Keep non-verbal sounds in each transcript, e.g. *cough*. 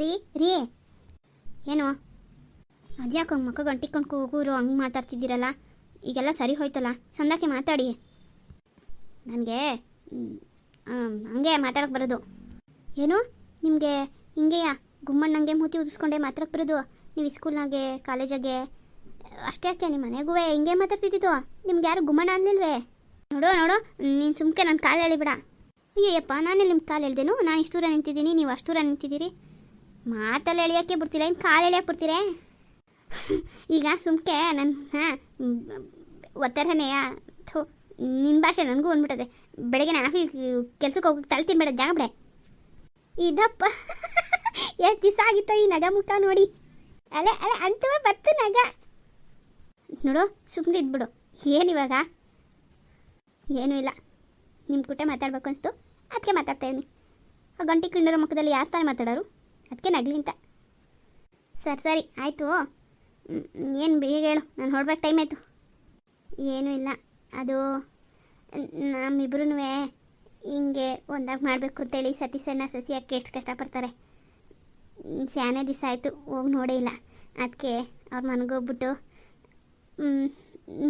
ರೀ ರೀ. ಏನು? ಅದ್ಯಾಕೆ ಹಂಗೆ ಮಕ್ಕ ಗಂಟಿಕೊಂಡು ಕೂಗೂರು ಹಂಗೆ ಮಾತಾಡ್ತಿದ್ದೀರಲ್ಲ? ಈಗೆಲ್ಲ ಸರಿ ಹೋಯ್ತಲ್ಲ? ಸಂದಾಕೆ ಮಾತಾಡಿ. ನನಗೆ ಹಂಗೆ ಮಾತಾಡಕ್ಕೆ ಬರೋದು. ಏನು? ನಿಮಗೆ ಹಿಂಗೆಯಾ? ಗುಮ್ಮಣ್ಣಂಗೆ ಮೂತಿ ಉದಿಸ್ಕೊಂಡೆ ಮಾತಾಡಕ್ಕೆ ಬರೋದು? ನೀವು ಸ್ಕೂಲ್ನಾಗೆ, ಕಾಲೇಜಾಗೆ, ಅಷ್ಟೇ ಯಾಕೆ? ನಿಮ್ಮ ಮನೆಗೂ ಹಿಂಗೆ ಮಾತಾಡ್ತಿದ್ದಿದ್ದು? ನಿಮ್ಗೆ ಯಾರು ಗುಮ್ಮಣ್ಣ ಅಂದಿಲ್ವೇ ನೋಡು ನೋಡು, ನೀನು ಸುಮ್ಕೆ ನನ್ನ ಕಾಲು ಹೇಳಿಬಿಡ ಅಯ್ಯಯ್ಯಪ್ಪ ನಾನೇ ನಿಮ್ಮ ಕಾಲು ಹೇಳ್ದೇನು ನಾನು ಇಷ್ಟು ದೂರ ನಿಂತಿದ್ದೀನಿ, ನೀವು ಅಷ್ಟು ದೂರ ನಿಂತಿದ್ದೀರಿ. ಮಾತಲ್ಲಿ ಎಳಿಯೋಕ್ಕೆ ಬಿಡ್ತೀರ? ಇನ್ನು ಕಾಲು ಎಳಿಯಕ್ಕೆ ಬಿಡ್ತೀರೇ? ಈಗ ಸುಮ್ಕೆ ನನ್ನ ಹಾಂ ಒತ್ತರನೆಯ ಥೋ ನಿನ್ನ ಭಾಷೆ ನನಗೂ ಅಂದ್ಬಿಟ್ಟದೆ ಬೆಳಗ್ಗೆ ಆಫೀಸ್, ಕೆಲ್ಸಕ್ಕೆ ಹೋಗಿ ತಲೆ ತಿನ್ಬೇಡ ಜಾಗ ಬಿಡೆ. ಇದಪ್ಪ, ಎಷ್ಟು ದಿವಸ ಆಗಿತ್ತೋ ಈ ನಗ ಮುಖ ನೋಡಿ. ಅಲೆ ಅಲೆ, ಅಂತವ ಬತ್ತು ನಗ. ನೋಡು ಸುಮ್ಮನೆ ಇದ್ಬಿಡು. ಏನು ಇವಾಗ? ಏನೂ ಇಲ್ಲ. ನಿಮ್ಮ ಕುಟೆ ಮಾತಾಡ್ಬೇಕು ಅನಿಸ್ತು. ಅದಕ್ಕೆ ಮಾತಾಡ್ತಾ ಆ ಗಂಟಿ ಕಿಂಡರ ಮುಖದಲ್ಲಿ ಯಾವ ತಾನೇ ಮಾತಾಡೋರು? ಅದಕ್ಕೆ ನಗಲಿ ಅಂತ. ಸರಿ ಸರಿ, ಆಯಿತು. ಏನು ಬೇಗ ಹೇಳು. ನಾನು ಹೊರಡ್ಬೇಕು ಟೈಮ್ ಆಯಿತು. ಏನೂ ಇಲ್ಲ. ಅದು ನಮ್ಮಿಬ್ರೂ ಹಿಂಗೆ ಒಂದಾಗಿ ಮಾಡಬೇಕು ಅಂತೇಳಿ ಸತೀಶನ್ನ ಸಸಿ ಹಾಕಿ ಎಷ್ಟು ಕಷ್ಟಪಡ್ತಾರೆ. ಸ್ಯಾನೇ ದಿವಸ ಆಯಿತು, ಹೋಗಿ ನೋಡೇ ಇಲ್ಲ. ಅದಕ್ಕೆ ಅವ್ರ ಮನೆಗೋಗ್ಬಿಟ್ಟು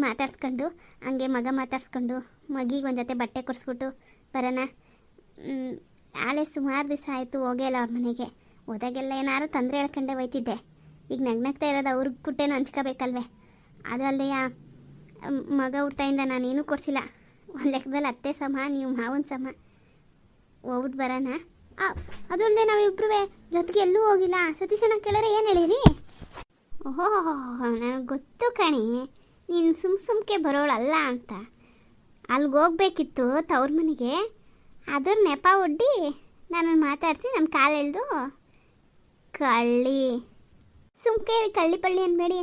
ಮಾತಾಡ್ಸ್ಕೊಂಡು, ಹಂಗೆ ಮಗ ಮಾತಾಡ್ಸ್ಕೊಂಡು, ಮಗಿಗೆ ಒಂದು ಜೊತೆ ಬಟ್ಟೆ ಕೊಡಿಸ್ಬಿಟ್ಟು ಬರೋಣ. ಆಲೆ ಸುಮಾರು ದಿವಸ ಆಯಿತು, ಹೋಗೇ ಇಲ್ಲ ಅವ್ರ ಮನೆಗೆ. ಹೋದಾಗೆಲ್ಲ ಏನಾರು ತೊಂದರೆ ಹೇಳ್ಕೊಂಡೆ ಹೋಯ್ತಿದ್ದೆ. ಈಗ ನಗ್ನಗ್ತಾ ಇರೋದು ಅವ್ರಿಗೆ ಕುಟ್ಟೇನು ಹಂಚ್ಕೋಬೇಕಲ್ವೇ? ಅಲ್ಲದೆಯ ಮಗ ಹುಡ್ತಾಯಿಂದ ನಾನೇನು ಕೊಡಿಸಿಲ್ಲ. ಒಂದು ಲೆಕ್ಕದಲ್ಲಿ ಅತ್ತೆ ಸಮ, ನೀವು ಮಾವನ ಸಮ. ಹೋಗ್ಬಿಟ್ಟು ಬರೋಣ. ಅದು ಅಲ್ಲದೆ ನಾವಿಬ್ರು ಜೊತೆಗೆ ಎಲ್ಲೂ ಹೋಗಿಲ್ಲ. ಸತೀಶಣ್ಣ ಕೇಳರೆ ಏನು ಹೇಳಿರಿ? ಓಹೋ, ನನಗೆ ಗೊತ್ತು ಕಣಿ. ನೀನು ಸುಮ್ ಸುಮ್ಕೆ ಬರೋಳಲ್ಲ ಅಂತ. ಅಲ್ಲಿಗೆ ಹೋಗ್ಬೇಕಿತ್ತು ತವ್ರ ಮನೆಗೆ. ಅದ್ರ ನೆಪ ಒಡ್ಡಿ ನನ್ನನ್ನು ಮಾತಾಡಿಸಿ ನನ್ನ ಕಾಲು ಎಳ್ದು ಕಳ್ಳಿ. ಸುಮ್ಕೆ ಕಳ್ಳಿ ಪಳ್ಳಿ ಅನ್ಬೇಡಿ.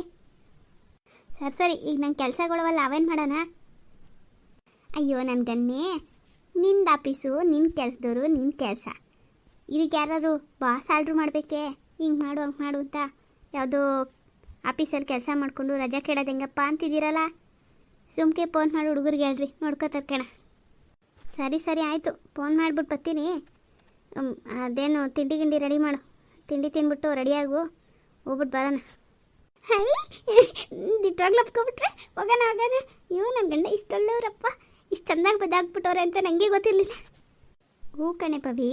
ಸರಿ ಸರಿ, ಈಗ ನನ್ನ ಕೆಲಸಗಳವಲ್ಲ ಅವೇನು ಮಾಡೋಣ? ಅಯ್ಯೋ ನನ್ನ ಗನ್ನಿ, ನಿಂದು ಆಫೀಸು ನಿನ್ನ ಕೆಲಸದವರು ನಿನ್ನ ಕೆಲಸ. ಇದಕ್ಕೆ ಯಾರು ಬಾಸ್ ಆರ್ಡ್ರ್ ಮಾಡಬೇಕೆ? ಹಿಂಗೆ ಮಾಡು, ಹಂಗೆ ಮಾಡು ಅಂತ ಯಾವುದೋ ಆಫೀಸಲ್ಲಿ ಕೆಲಸ ಮಾಡಿಕೊಂಡು ರಜಾ ಕೇಳೋದು ಹೆಂಗಪ್ಪ ಅಂತಿದ್ದೀರಲ್ಲ? ಸುಮ್ಕೆ ಫೋನ್ ಮಾಡಿ, ಹುಡುಗರಿಗೆ ಹೇಳ್ರಿ ನೋಡ್ಕೋತಾರೆ ಕಣ ಸರಿ ಸರಿ, ಆಯಿತು. ಫೋನ್ ಮಾಡಿಬಿಟ್ಟು ಬರ್ತೀನಿ. ಅದೇನು ತಿಂಡಿ ಗಿಂಡಿ ರೆಡಿ ಮಾಡು. ತಿಂಡಿ ತಿನ್ಬಿಟ್ಟು ರೆಡಿಯಾಗು. ಹೋಗ್ಬಿಟ್ಟು ಬರೋಣ. ಹೈ ದಿಟ್ಟವಾಗ್ಲು ಒಪ್ಕೊಬಿಟ್ರೆ ಹೋಗೋಣ ಹೋಗೋಣ. ಇವು ನನ್ನ ಗಂಡ ಇಷ್ಟೊಳ್ಳೆಯವ್ರಪ್ಪ ಇಷ್ಟು ಚೆಂದಾಗಿ ಬದಾಕ್ಬಿಟ್ಟವ್ರೆ ಅಂತ ನನಗೆ ಗೊತ್ತಿರಲಿಲ್ಲ. ಹೂ ಕಣೆ ಪವಿ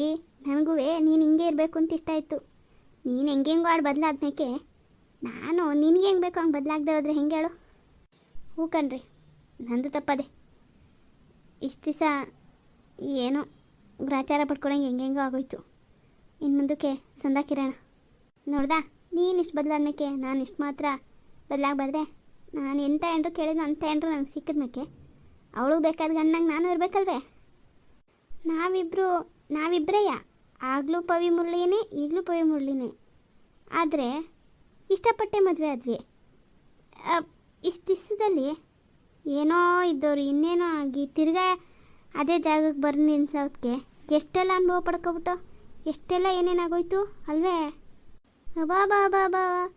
ನನಗೂ ನೀನು ಹಿಂಗೆ ಇರಬೇಕು ಅಂತ ಇಷ್ಟ ಆಯಿತು. ನೀನು ಹೆಂಗೆ ಹೆಂಗೋ ಆಡು ಬದಲಾದ್ಮೇಕೆ. ನಾನು ನಿನಗೆ ಹೆಂಗೆ ಬೇಕು ಹಂಗೆ ಬದಲಾಗದೆ ಹೋದ್ರೆ ಹೆಂಗೆ ಹೇಳು? ಹೂ ಕಣ್ರಿ, ನಂದು ತಪ್ಪದೆ. ಇಷ್ಟು ದಿವಸ ಏನೋ ಗ್ರಾಚಾರ ಪಡ್ಕೊಳಂಗೆ ಹೆಂಗೆಂಗೋ ಆಗೋಯ್ತು. ಇನ್ನು ಮುಂದಕ್ಕೆ ಸಂದಾಕಿರೋಣ ನೋಡ್ದಾ? ನೀನು ಇಷ್ಟು ಬದಲಾದ್ಮೇಕೆ? ನಾನು ಇಷ್ಟು ಮಾತ್ರ ಬದಲಾಗಬಾರ್ದೆ. ನಾನು ಎಂಥ ಎಂಡ್ರು ಕೇಳಿದ್ರು ಅಂಥ ಎಂಡ್ರು ನನಗೆ ಸಿಕ್ಕಿದ್ಮೇಕೆ. ಅವಳು ಬೇಕಾದ ಗಂಡಂಗೆ ನಾನು ಇರಬೇಕಲ್ವೇ? ನಾವಿಬ್ಬರು ನಾವಿಬ್ಬರೇಯ ಆಗಲೂ ಪವಿ ಮುರಳಿನೇ, ಈಗಲೂ ಪವಿ ಮುರಳಿನೇ. ಆದರೆ, ಇಷ್ಟಪಟ್ಟೆ ಮದುವೆ ಆದ್ವಿ. ಇಷ್ಟು ದಿವಸದಲ್ಲಿ ಏನೋ ಇದ್ದವ್ರು, ಇನ್ನೇನೋ ಆಗಿ ತಿರ್ಗಾ ಅದೇ ಜಾಗಕ್ಕೆ ಬರ್ ನಿಲ್ಸೋದಕ್ಕೆ ಎಷ್ಟೆಲ್ಲ ಅನುಭವ ಪಡ್ಕೊಬಿಟ್ಟು? ಎಷ್ಟೆಲ್ಲ ಏನೇನಾಗೋಯ್ತು? ಅಲ್ವೇ? ಬಾ ಬಾ ಬಾ ಬಾ.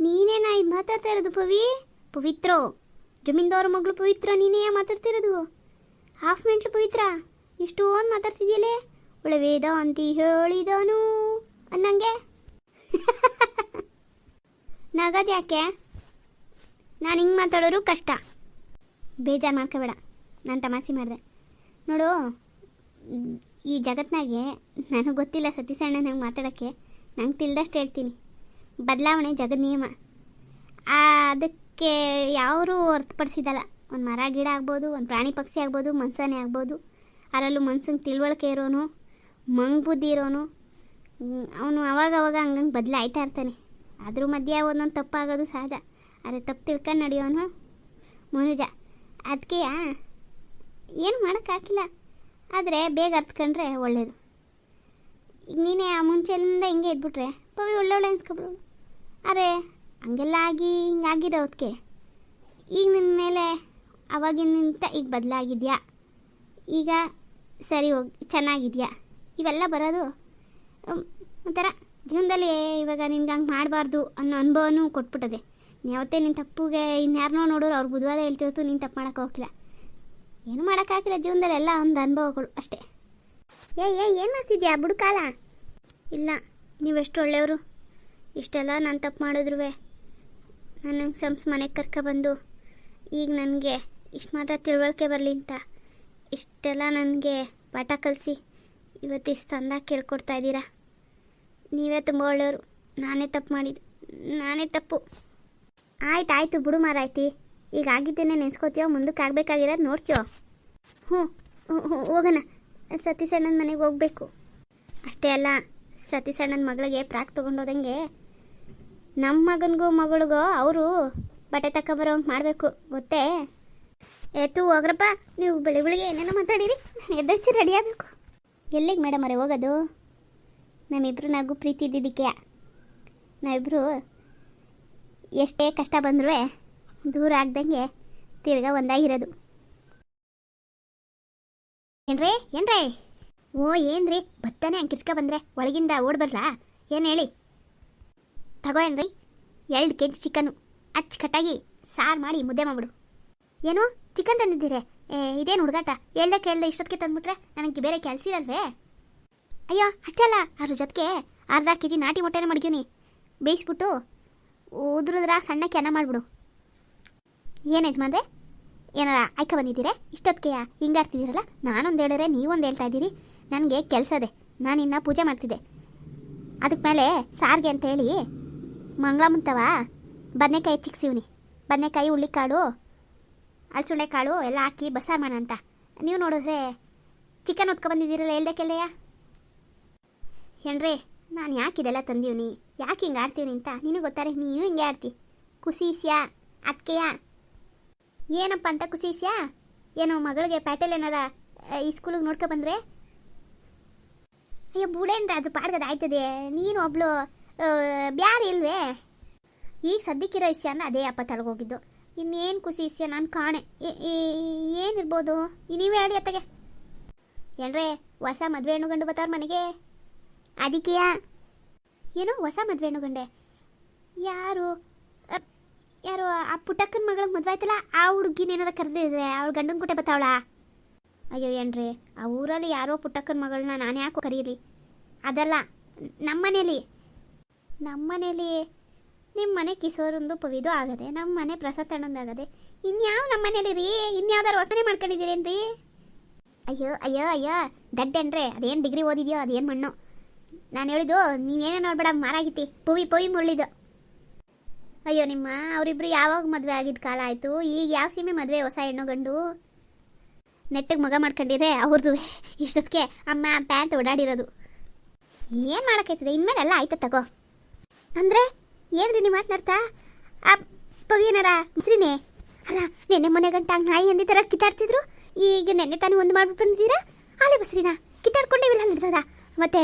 ನೀನೇನಾ ಇದು ಮಾತಾಡ್ತಾ ಇರೋದು ಪವಿ? ಪವಿತ್ರೋ. ಜಮೀನ್ದವ್ರ ಮಗಳು ಪವಿತ್ರ, ನೀನೇ ಮಾತಾಡ್ತಿರೋದು ಹಾಫ್ ಮಿನಿಟ್ಲು ಪವಿತ್ರ. ಇಷ್ಟೊಂದು ಮಾತಾಡ್ತಿದ್ಯಲೇ ಒಳ್ಳೆ ವೇದ ಅಂತ ಹೇಳಿದನು ಅನ್ನಂಗೆ. *laughs* ನಗದು ಯಾಕೆ? ನಾನು ಹಿಂಗೆ ಮಾತಾಡೋರು ಕಷ್ಟ. ಬೇಜಾರು ಮಾಡ್ಕೋಬೇಡ. ನಾನು ತಮಾಷೆ ಮಾಡಿದೆ. ನೋಡು ಈ ಜಗತ್ತಿನಾಗೆ ನನಗೆ ಗೊತ್ತಿಲ್ಲ ಸತೀಸಣ್ಣ ನಂಗೆ ಮಾತಾಡೋಕ್ಕೆ. ನಂಗೆ ತಿಳಿದಷ್ಟು ಹೇಳ್ತೀನಿ. ಬದಲಾವಣೆ ಜಗದ ನಿಯಮ ಅದಕ್ಕೆ ಯಾರೂ ಹೊರತುಪಡಿಸಿದಲ್ಲ. ಒಂದು ಮರ, ಗಿಡ ಆಗ್ಬೋದು, ಒಂದು ಪ್ರಾಣಿ ಪಕ್ಷಿ ಆಗ್ಬೋದು, ಮನ್ಸನೇ ಆಗ್ಬೋದು. ಅದರಲ್ಲೂ ಮನ್ಸಂಗೆ ತಿಳುವಳಿಕೆ ಇರೋನು, ಮಂಗ್ ಬುದ್ಧಿ ಇರೋನು. ಅವನು ಅವಾಗ ಅವಾಗ ಹಂಗಂಗೆ ಬದಲಾಯ್ತಾ ಇರ್ತಾನೆ. ಅದ್ರ ಮಧ್ಯೆ ಒಂದೊಂದು ತಪ್ಪಾಗೋದು ಸಹಜ ಆದರೆ ತಪ್ಪು ತಿಳ್ಕೊಂಡು ನಡೆಯೋನು ಮನುಜ. ಅದಕ್ಕೆ ಏನು ಮಾಡೋಕ್ಕಾಗಿಲ್ಲ ಆದರೆ ಬೇಗ ಅರ್ಥಕೊಂಡ್ರೆ ಒಳ್ಳೇದು. ಈಗ ನೀನೇ ಆ ಮುಂಚೆಯಿಂದ ಹಿಂಗೆ ಇದ್ಬಿಟ್ರೆ ಪವಿ ಒಳ್ಳೊಳ್ಳೆ ಅನ್ಸ್ಕೊಬಿಡು. ಅರೆ, ಹಂಗೆಲ್ಲ ಆಗಿ ಹಿಂಗಾಗಿದೆ ಅದಕ್ಕೆ ಈಗ ನಿನ್ನ ಮೇಲೆ ಅವಾಗಿನಿಂದ ಈಗ ಬದಲಾಗಿದ್ಯಾ? ಈಗ ಸರಿ ಹೋಗಿ, ಚೆನ್ನಾಗಿದ್ಯಾ? ಇವೆಲ್ಲ ಬರೋದು? ಒಂಥರ ಜೀವನದಲ್ಲಿ ಇವಾಗ ನಿನ್ಗೆ ಹಂಗೆ ಮಾಡಬಾರ್ದು ಅನ್ನೋ ಅನುಭವನೂ ಕೊಟ್ಬಿಟ್ಟದೆ. ಯಾವತ್ತೇ ನಿನ್ನ ತಪ್ಪುಗೆ ಇನ್ಯಾರನ್ನೋ ನೋಡೋರು ಅವ್ರು ಬುಧವಾರ ಹೇಳ್ತಿರ್ತು ನೀನು ತಪ್ಪು ಮಾಡೋಕ್ಕೆ ಹೋಗಿಲ್ಲ ಏನು ಮಾಡೋಕ್ಕಾಗಿಲ್ಲ ಜೀವನದಲ್ಲಿ ಎಲ್ಲ ಒಂದು ಅನುಭವಗಳು ಅಷ್ಟೇ. ಏ ಏ, ಏನು ಮಾಡ್ತಿದ್ಯಾ? ಬುಡುಕಾಲ? ಇಲ್ಲ ನೀವೆಷ್ಟು ಒಳ್ಳೆಯವರು? ಇಷ್ಟೆಲ್ಲ ನಾನು ತಪ್ಪು ಮಾಡಿದ್ರು ನನ್ನ ಸಂಸ್ ಮನೆಗೆ ಕರ್ಕೊಬಂದು ಈಗ ನನಗೆ ಇಷ್ಟು ಮಾತ್ರ ತಿಳುವಳಿಕೆ ಬರಲಿ ಅಂತ. ಇಷ್ಟೆಲ್ಲ ನನಗೆ ಪಾಠ ಕಲಿಸಿ, ಇವತ್ತು ಇಷ್ಟು ತಂದ ಕೇಳ್ಕೊಡ್ತಾ ಇದ್ದೀರಾ? ನೀವೇ ತುಂಬ ಒಳ್ಳೆಯವರು. ನಾನೇ ತಪ್ಪು ಮಾಡಿದ್ದು. ನಾನೇ ತಪ್ಪು. ಆಯ್ತು, ಆಯಿತು ಬಿಡು ಮಾರಾಯ್ತಿ. ಈಗ ಆಗಿದ್ದೇನೆ ನೆನೆಸ್ಕೋತೀಯೋ? ಮುಂದಕ್ಕೆ ಆಗಬೇಕಾಗಿರೋದು ನೋಡ್ತೀಯೋ? ಹ್ಞೂ ಹೋಗೋಣ. ಸತೀಶ್ ಅಣ್ಣನ ಮನೆಗೆ ಹೋಗ್ಬೇಕು. ಅಷ್ಟೇ ಅಲ್ಲ, ಸತೀಶ್ ಅಣ್ಣನ ಮಗಳಿಗೆ ಪ್ರಾಕ್ ತೊಗೊಂಡೋದಂಗೆ ನಮ್ಮ ಮಗನಿಗೂ ಮಗಳಿಗೋ ಅವರು ಬಟ್ಟೆ ತಗೊಬರೋಂಗೆ ಮಾಡಬೇಕು, ಗೊತ್ತೇ? ಏತು ಹೋಗ್ರಪ್ಪ. ನೀವು ಬೆಳಿ ಬೆಳಿಗ್ಗೆ ಏನೇನೋ ಮಾತಾಡಿರಿ. ಎದ್ದಿ ರೆಡಿ ಆಗಬೇಕು. ಎಲ್ಲಿಗೆ ಮೇಡಮ್ ಅವರೇ ಹೋಗೋದು? ನಮ್ಮಿಬ್ರು ನಗು ಪ್ರೀತಿ ಇದ್ದಿದ್ದಕ್ಕೆ. ನಾವಿಬ್ಬರು ಎಷ್ಟೇ ಕಷ್ಟ ಬಂದರೂ ದೂರ ಆಗ್ದಂಗೆ ತಿರ್ಗಾ ಒಂದಾಗಿರೋದು. ಏನ್ರಿ, ಏನ್ರೇ? ಓ, ಏನ್ರಿ? ಬತ್ತಾನೆ ಹಂಗೆ ಕಿರ್ಚ್ಕ ಬಂದ್ರೆ ಒಳಗಿಂದ ಓಡ್ ಬರ್ಲಾ? ಏನು ಹೇಳಿ? ತಗೋ ಏನ್ರಿ, ಎರಡು ಕೆ ಜಿ ಚಿಕನ್ನು ಅಚ್ಚುಕಟ್ಟಾಗಿ ಸಾರು ಮಾಡಿ ಮುದ್ದೆ ಮಾಡ್ಬಿಡು. ಏನು, ಚಿಕನ್ ತಂದಿದ್ದೀರಿ? ಏ, ಇದೇನು ಹುಡುಗಾಟ? ಹೇಳ್ದೆ ಕೇಳ್ದೆ ಇಷ್ಟೊತ್ತಿಗೆ ತಂದ್ಬಿಟ್ರೆ ನನಗೆ ಬೇರೆ ಕೆಲಸ ಇರಲ್ವೇ? ಅಯ್ಯೋ ಅಷ್ಟಲ್ಲ ಅದ್ರ ಜೊತೆಗೆ ಅರ್ಧ ಕೆ ಜಿ ನಾಟಿ ಮೊಟ್ಟೆನೇ ಮಡ್ಗಿವ್ನಿ ಬೇಯಿಸ್ಬಿಟ್ಟು ಉದುರಿದ್ರ ಸಣ್ಣಕ್ಕೆ ಅನ್ನ ಮಾಡಿಬಿಡು. ಏನು ಯಜಮಾನ್ರೆ? ಏನಾರ ಆಯ್ಕೆ ಬಂದಿದ್ದೀರಾ? ಇಷ್ಟೊತ್ತಿಗೆ ಹಿಂಗಾಡ್ತಿದ್ದೀರಲ್ಲ ನಾನೊಂದು ಹೇಳಿದ್ರೆ ನೀವೊಂದು ಹೇಳ್ತಾ ಇದ್ದೀರಿ. ನನಗೆ ಕೆಲಸದೆ ನಾನಿನ್ನ ಪೂಜೆ ಮಾಡ್ತಿದ್ದೆ. ಅದಕ್ಕೆ ಮೇಲೆ ಸಾರಿಗೆ ಅಂತೇಳಿ ಮಂಗಳ ಮುಂತವ ಬದನೆಕಾಯಿ ಚಿಕ್ಸಿವ್ನಿ ಬದನೆಕಾಯಿ ಅಳ್ಸುಳ್ಳೆ ಕಾಳು ಎಲ್ಲ ಹಾಕಿ ಬಸ್ಸಾರು ಮಾಡೋಣ ಅಂತ. ನೀವು ನೋಡಿದ್ರೆ ಚಿಕನ್ ಬಂದಿದ್ದೀರಲ್ಲ ಹೇಳ್ದೆ ಕೆಲ್ಲೆಯ ಏನ್ರಿ ನಾನು ಯಾಕೆ ಇದೆಲ್ಲ ತಂದೀವ್ನಿ? ಯಾಕೆ ಹಿಂಗೆ ಆಡ್ತೀವ್ನಿ ಅಂತ? ನಿನಗೆ ಗೊತ್ತಾರೆ ನೀನು ಹಿಂಗೆ ಆಡ್ತಿ. ಕುಸೀಸ್ಯಾ ಅತ್ಕೆಯ ಏನಪ್ಪ ಅಂತ ಕುಸೀಸ್ಯಾ ಏನೋ ಮಗಳಿಗೆ ಪ್ಯಾಟೆಲ್ ಏನಾರ ಈ ಸ್ಕೂಲಿಗೆ ನೋಡ್ಕೊ ಬಂದ್ರೆ? ಅಯ್ಯೋ, ಬುಡೇನ್ ರಾಜು, ಪಾಡ್ಗದ ಆಯ್ತದೆ. ನೀನು ಒಬ್ಳು ಬ್ಯಾರ ಇಲ್ವೇ? ಈಗ ಸದ್ಯಕ್ಕಿರೋ ಇಸ್ಯ ಅಂದ್ರೆ ಅದೇ ಅಪ್ಪ ತಳಗೋಗಿದ್ದು. ಇನ್ನೇನು ಖುಷಿ ಇಸ್ಯ ನಾನು ಕಾಣೆ. ಏನಿರ್ಬೋದು? ಈ ನೀವೇ ಹೇಳಿ ಅತ್ತಗೆ. ಏನ್ರೇ ಹೊಸ ಮದುವೆ ಹೆಣ್ಣು ಗಂಡು ಮನೆಗೆ? ಅದಕ್ಕೆಯಾ ಏನೋ ಹೊಸ ಮದುವೆ ಹೆಣ್ಣು ಗಂಡೆ ಯಾರು? ಆ ಪುಟ್ಟಕ್ಕನ ಮಗಳಿಗೆ ಮದುವೆ ಆಯ್ತಲ್ಲ, ಆ ಹುಡುಗಿನ ಏನಾರ ಕರೆದಿದ್ರೆ, ಅವಳ ಗಂಡನ ಕೊಟ್ಟೆ ಬತ್ತಾವಳ? ಅಯ್ಯೋ ಏನ್ರಿ, ಆ ಊರಲ್ಲಿ ಯಾರೋ ಪುಟ್ಟಕ್ಕನ ಮಗಳನ್ನ ನಾನು ಯಾಕೋ ಕರೀಲಿ ಅದಲ್ಲ ನಮ್ಮನೇಲಿ ನಮ್ಮನೇಲಿ ನಮ್ಮ ಮನೆ ಕಿಸೋರೊಂದು ಪವಿದು ಆಗದೆ ನಮ್ಮ ಮನೆ ಪ್ರಸಾದ ತಣ್ಣೊಂದಾಗದೆ ಇನ್ಯಾವ ನಮ್ಮ ಮನೇಲಿ ರೀ? ಇನ್ಯಾವ್ದಾರು ಹೊಸನೆ ಮಾಡ್ಕೊಂಡಿದ್ದೀರೇನ್ರಿ? ಅಯ್ಯೋ ಅಯ್ಯೋ ಅಯ್ಯೋ, ದಡ್ಡೇನ್ರೆ, ಅದೇನು ಡಿಗ್ರಿ ಓದಿದ್ಯೋ, ಅದೇನು ಮಣ್ಣು? ನಾನು ಹೇಳಿದ್ದು, ನೀನೇನೇ ನೋಡ್ಬೇಡ ಮಾರಾಗಿತ್ತಿ ಪುವಿ ಪುವಿ ಮುರಳಿದು ಅಯ್ಯೋ ನಿಮ್ಮ, ಅವರಿಬ್ರು ಯಾವಾಗ ಮದುವೆ ಆಗಿದ್ದ ಕಾಲ ಆಯಿತು? ಈಗ ಯಾವ ಸೀಮೆ ಮದುವೆ ಹೊಸ ಹೆಣ್ಣು ಗಂಡು? ನೆಟ್ಟಿಗೆ ಮಗ ಮಾಡ್ಕೊಂಡಿದ್ರೆ ಅವ್ರದ್ದು ಇಷ್ಟೊತ್ತಿಗೆ ಅಮ್ಮ ಪ್ಯಾಂಟ್ ಓಡಾಡಿರೋದು. ಏನು ಮಾಡೋಕ್ಕೈತದೆ ಇನ್ಮೇಲೆ ಎಲ್ಲ ಆಯ್ತು ತಗೋ. ಅಂದರೆ, ಏನ್ರಿ ನೀವು ಮಾತನಾಡ್ತಾ ಆ ಪವಿಯನರ ಮಿಸ್ರಿನೇ ಅಲ್ಲ, ನೆನ್ನೆ ಮೊನ್ನೆ ಗಂಟ ನಾಯಿ ಎಂದಿ ಥರ ಕಿತ್ತಾಡ್ತಿದ್ರು? ಈಗ ನೆನ್ನೆ ತಾನೇ ಒಂದು ಮಾಡ್ಬಿಟ್ಟು ಬಂದಿದ್ದೀರಾ? ಅಲ್ಲೇ ಬಸ್ರಿನ ಕಿತ್ತಾಡ್ಕೊಂಡೇವಿಲ್ಲ ನಡ್ದದ? ಮತ್ತೆ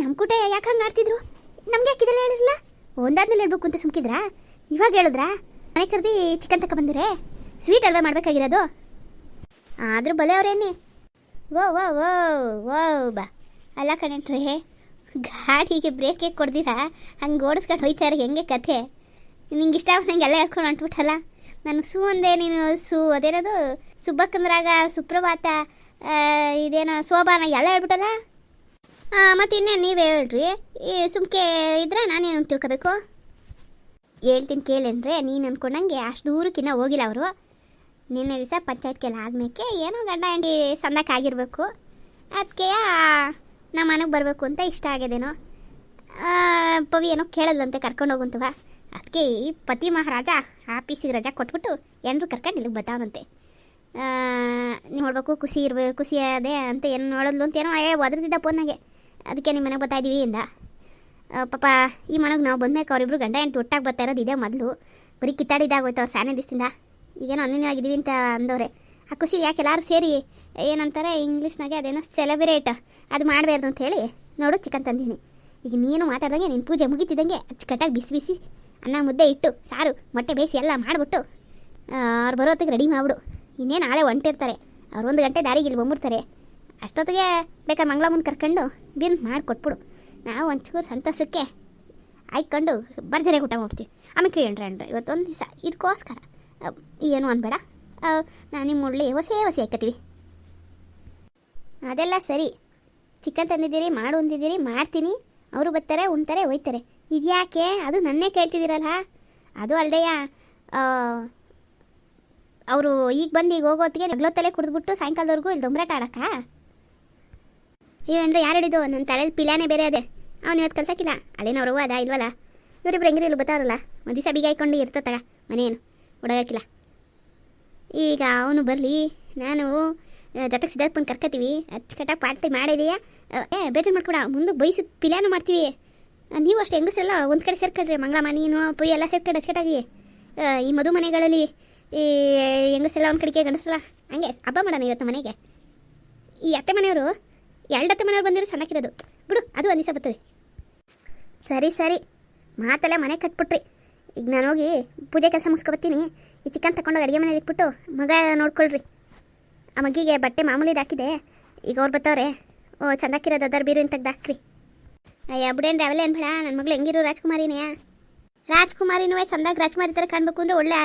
ನಮ್ಮ ಕೂಟ ಯಾಕೆ ಹಂಗೆ ಮಾಡ್ತಿದ್ರು ನಮ್ಗೆ ಯಾಕೆ ಇದೆಲ್ಲ ಹೇಳಿರಲಿಲ್ಲ ಒಂದಾದ್ಮೇಲೆ ಹೇಳ್ಬೇಕು ಅಂತ ಸುಮ್ಕಿದ್ರಾ? ಇವಾಗ ಹೇಳಿದ್ರಾ? ಮನೆ ಕರೆದಿ ಚಿಕನ್ ತಕ ಬಂದಿರೆ? ಸ್ವೀಟ್ ಅಲ್ವಾ ಮಾಡ್ಬೇಕಾಗಿರೋದು? ಆದರೂ ಬಲೆ ಅವ್ರೇನಿ ಓ ವೋ ಓ ವೋ ಬಾ. ಅಲ್ಲ ಕಣೆಂಟ್ರೆ ಗಾಡಿಗೆ ಬ್ರೇಕ್ ಹೇಗೆ ಕೊಡ್ದಿರಾ? ಹಂಗೆ ಓಡಿಸ್ಕೊಂಡು ಹೋಯ್ತಾರೆ ಹೆಂಗೆ ಕಥೆ? ನಿಂಗೆ ಇಷ್ಟ ನಂಗೆ ಎಲ್ಲ ಹೇಳ್ಕೊಂಡು ಅಂಟ್ಬಿಟ್ಟಲ್ಲ. ನನಗೆ ಸು ಅಂದೆ ನೀನು, ಸು ಅದೇನದು? ಸುಬ್ಬಕ್ಕಂದ್ರಾಗ ಸುಪ್ರಭಾತ ಇದೇನೋ ಶೋಭಾನ ಎಲ್ಲ ಹೇಳ್ಬಿಟ್ಟಲ್ಲ? ಮತ್ತು ಇನ್ನೇನು ನೀವೇ ಹೇಳ್ರಿ? ಈ ಸುಮ್ಕೆ ಇದ್ರೆ ನಾನೇನು ತಿಳ್ಕೊಬೇಕು? ಹೇಳ್ತೀನಿ ಕೇಳೇನ್ರೆ ನೀನು ಅನ್ಕೊಂಡಂಗೆ ಅಷ್ಟು ದೂರಕ್ಕಿನ್ನ ಹೋಗಿಲ್ಲ ಅವರು. ನಿನ್ನೆ ದಿವಸ ಪಂಚಾಯತ್ಗೆಲ್ಲ ಆದ್ಮೇಲೆ ಏನೋ ಗಂಡ ಹೆಂಡಿ ಸಂದಕ್ಕೆ ಆಗಿರಬೇಕು. ಅದಕ್ಕೆ ನಮ್ಮ ಮನೆಗೆ ಬರಬೇಕು ಅಂತ ಇಷ್ಟ ಆಗ್ಯದೇನೋ. ಪವಿ ಏನೋ ಕೇಳಲ್ಲಂತೆ ಕರ್ಕೊಂಡು ಹೋಗುಂತವ ಅದಕ್ಕೆ ಈ ಪತಿ ಮಹಾರಾಜ, ಆಫೀಸಿಗೆ ರಜಾ ಕೊಟ್ಬಿಟ್ಟು ಎಲ್ಲರೂ ಕರ್ಕೊಂಡು ಇಲ್ಲಿಗೆ ಬರ್ತಾವಂತೆ ನೀವು ನೋಡ್ಬೇಕು, ಖುಷಿ ಇರ್ಬೇಕು ಖುಷಿ ಅದೇ ಅಂತ ಏನು ನೋಡಲ್ಲು ಅಂತ ಏನೋ ಒದರ್ತಿದ್ದ ಫೋನಾಗೆ ಅದಕ್ಕೆ ನಿಮ್ಮ ಮನೆಗೆ ಬರ್ತಾ ಇದೀವಿ ಇಂದ. ಪಾಪ, ಈ ಮನೆಗೆ ನಾವು ಬಂದ್ಮೇಲೆ ಅವರಿಬ್ಬರು ಗಂಡ ಎಂಟು ಒಟ್ಟಾಗಿ ಬರ್ತಾ ಇರೋದು ಇದೇ ಮೊದಲು. ಬರೀ ಕಿತ್ತಾಡಿದಾಗೋಯ್ತು ಅವ್ರು ಸಾನೇ ದಿಸ್ತಿಂದ ಈಗೇನೋ ಅನ್ಯವಾಗಿದ್ದೀವಿ ಅಂತ ಅಂದವ್ರೆ. ಆ ಖುಷಿ ಯಾಕೆ ಎಲ್ಲರೂ ಸೇರಿ ಏನಂತಾರೆ ಇಂಗ್ಲೀಷ್ನಾಗೆ ಅದೇನೋ ಸೆಲೆಬ್ರೇಟ್ ಅದು ಮಾಡಬಾರ್ದು ಅಂತ ಹೇಳಿ ನೋಡು ಚಿಕನ್ ತಂದೀನಿ. ಈಗ ನೀನು ಮಾತಾಡ್ದಂಗೆ ನಿನ್ನ ಪೂಜೆ ಮುಗಿತಿದ್ದಂಗೆ ಅಚ್ಚುಕಟ್ಟಾಗಿ ಬಿಸಿ ಬಿಸಿ ಅನ್ನ ಮುದ್ದೆ ಇಟ್ಟು ಸಾರು, ಮೊಟ್ಟೆ ಬೇಯಿಸಿ ಎಲ್ಲ ಮಾಡಿಬಿಟ್ಟು ಅವ್ರು ಬರೋತ್ತಿಗೆ ರೆಡಿ ಮಾಡಿಬಿಡು. ಇನ್ನೇನು ನಾಳೆ ಹೊಂಟಿರ್ತಾರೆ ಅವ್ರು ಒಂದು ಗಂಟೆ ದಾರಿಗೆ ಇಲ್ಲಿ ಬಂದ್ಬಿಡ್ತಾರೆ. ಅಷ್ಟೊತ್ತಿಗೆ ಬೇಕಾದ್ರೆ ಮಂಗಳ ಮುಂದೆ ಕರ್ಕೊಂಡು ಬಿನ್ ಮಾಡಿ ಕೊಟ್ಬಿಡು ನಾವು ಒಂಚೂರು ಸಂತಸಕ್ಕೆ ಆಯ್ಕೊಂಡು ಭರ್ಜರಿ ಊಟ ಮಾಡ್ತೀವಿ ಆಮೇಲೆ ಕೇಳ್ರಿ ಅಂಡ್ರೆ ಇವತ್ತೊಂದು ದಿವಸ ಇದಕ್ಕೋಸ್ಕರ ಏನು ಅನ್ಬೇಡ? ನಾನು ನಿಮ್ಮ ಉಳ್ಳಿ ಹೊಸೇ ಹೊಸಿ ಹಾಕತ್ತೀವಿ ಅದೆಲ್ಲ ಸರಿ. ಚಿಕನ್ ತಂದಿದ್ದೀರಿ, ಮಾಡು ಅಂದಿದ್ದೀರಿ, ಮಾಡ್ತೀನಿ. ಅವರು ಬರ್ತಾರೆ, ಉಣ್ತಾರೆ, ಒಯ್ತಾರೆ. ಇದ್ಯಾಕೆ? ಅದು ನನ್ನೇ ಕೇಳ್ತಿದ್ದೀರಲ್ಲ ಅದು ಅಲ್ದೆಯ? ಅವರು ಈಗ ಬಂದು ಈಗ ಹೋಗೋತ್ತಿಗೆ ನಗ್ಲೊತ್ತಲ್ಲೇ ಕುಡಿದ್ಬಿಟ್ಟು ಸಾಯಂಕಾಲದವರೆಗೂ ಇಲ್ಲಿ ದೊಂಬರಾಟ ಆಡಕ್ಕ? ಅಂದ್ರೆ ಯಾರು ಹೇಳಿದ್ದು? ನನ್ನ ತಲೆಯಲ್ಲಿ ಪಿಲಾನೆ ಬೇರೆ ಅದೇ. ಅವ್ನು ಇವತ್ತು ಕಲ್ಸಕ್ಕಿಲ್ಲ. ಅಲ್ಲೇನವ್ರು ಅದ ಇಲ್ವಲ್ಲ? ಇವರಿಬ್ರು ಇಲ್ಲಿ ಗೊತ್ತಾರಲ್ಲ ಒಂದು ದಿವಸ ಬೀಗ ಹಾಕೊಂಡು ಇರ್ತತಗ ಮನೇನು. ಹುಡುಗಾಕಿಲ್ಲ ಈಗ ಅವನು ಬರಲಿ. ನಾನು ಜೊತೆಗೆ ಕರ್ಕತ್ತೀವಿ. ಕರ್ಕತೀವಿ ಅಚ್ಚುಕಟ್ಟಾಗಿ ಪಾರ್ಟಿ ಮಾಡಿದೀಯಾ. ಏ, ಬೇಜಾರು ಮಾಡ್ಕೊಡ ಮುಂದೆ ಬಯಸಿ ಪಿಲಾನು ಮಾಡ್ತೀವಿ. ನೀವು ಅಷ್ಟೇ ಹೆಂಗಸೆಲ್ಲ ಒಂದು ಕಡೆ ಸೇರ್ಕೊಳ್ರಿ. ಮಂಗಳಮ್ಮ, ನೀನು ಪುಯ್ಯ ಎಲ್ಲ ಸೇರ್ಕೊಂಡು ಅಚ್ಚುಕಟ್ಟಾಗಿ. ಈ ಮಧು ಮನೆಗಳಲ್ಲಿ ಈ ಹೆಂಗಸೆಲ್ಲ ಒಂದು ಕಡೆಗೆ ಗಂಡಸಲ್ಲ ಹಂಗೆ ಹಬ್ಬ ಮಾಡೋಣ ಇವತ್ತು ಮನೆಗೆ. ಈ ಅತ್ತೆ ಮನೆಯವರು ಎರಡು ಅತ್ತೆ ಮನೆಯವ್ರು ಬಂದಿರೋ ಸಣ್ಣಕ್ಕಿರೋದು. ಬಿಡು, ಅದು ಅನಿಸ ಬರ್ತದೆ. ಸರಿ ಸರಿ. ಮಾತೆಲ್ಲ ಮನೆ ಕಟ್ಬಿಟ್ರಿ. ಈಗ ನಾನು ಹೋಗಿ ಪೂಜೆ ಕೆಲಸ ಮುಗಿಸ್ಕೊಬತ್ತೀನಿ. ಈ ಚಿಕನ್ ತಗೊಂಡೋಗಿ ಅಡುಗೆ ಮನೇಲಿ ಇಟ್ಬಿಟ್ಟು ಮಗ ನೋಡ್ಕೊಳ್ರಿ. ಆ ಮಗಿಗೆ ಬಟ್ಟೆ ಮಾಮೂಲಿ ಹಾಕಿದೆ. ಈಗ ಅವ್ರು ಬರ್ತಾವ್ರೆ ಓ, ಚಂದಾಕಿರೋದು ಅದರ ಬೀರು ಅಂತ ಹಾಕ್ರಿ ಅಯ್ಯ ಬಿಡೇನ್ರಿ ಏನು ಬೇಡ. ನನ್ನ ಮಗಳು ಹೆಂಗಿರು ರಾಜ್ಕುಮಾರಿನೇ. ರಾಜ್ಕುಮಾರಿನೂ ಚಂದಾಗಿ ರಾಜ್ಕುಮಾರಿ ಥರ ಕಾಣಬೇಕು ಅಂದ್ರೆ ಒಳ್ಳೆ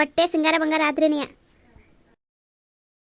ಬಟ್ಟೆ ಸಿಂಗಾರ ಬಂಗಾರ ಆದ್ರೇನೆಯ